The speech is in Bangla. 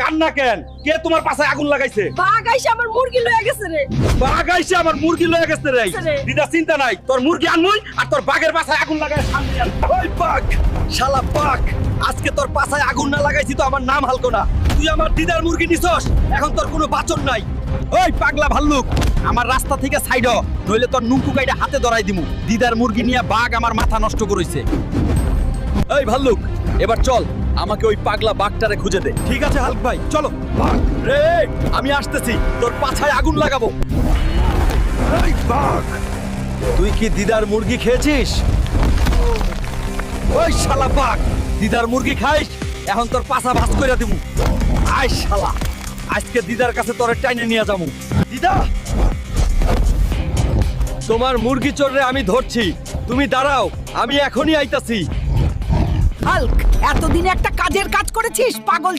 কান্না কেন? কে তোমার পাশায় আগুন লাগাইছে? বাঘ আইসা আমার মুরগি লয়ে গেছে রে। বাঘ আইছে আমার মুরগি লয়ে গেছে রে। দিদা চিন্তা নাই তোর মুরগি আনমুই আর তোর বাঘের পাশায় আগুন লাগাই সামনে ওই বাঘ শালা বাঘ। আজকে তোর পাশায় আগুন না লাগাইছি তো আমার নাম হালকো না। তুই আমার দিদার মুরগি নিছস এখন তোর কোনো বাচন নাই। ওই পাগলা ভাল্লুক আমার রাস্তা থেকে সাইড হ নইলে তোর নুঙ্কু কাইটা হাতে ধরাই দিমু। দিদার মুরগি নিয়ে বাঘ আমার মাথা নষ্ট করেছে। এই ভাল্লুক এবার চল আমাকে ওই পাগলা বাঘটারে খুঁজে দে। ঠিক আছে হালক ভাই চলো। বাঘ? রে আমি আসতেছি তোর পাছায় আগুন লাগাবো। এই বাঘ! তুই কি দিদার মুরগি খেয়েছিস? ওই শালা বাঘ! দিদার মুরগি খাইস এখন তোর পাছা ভাস করে দিমু। আয় শালা আজকে দিদার কাছে তোরে টাইনে নিয়ে যাব দিদা! তোমার মুরগি চোররে আমি ধরছি তুমি দাঁড়াও আমি এখনই আইতাছি। হাল্ক এতদিন একটা কাজের কাজ করেছিস পাগল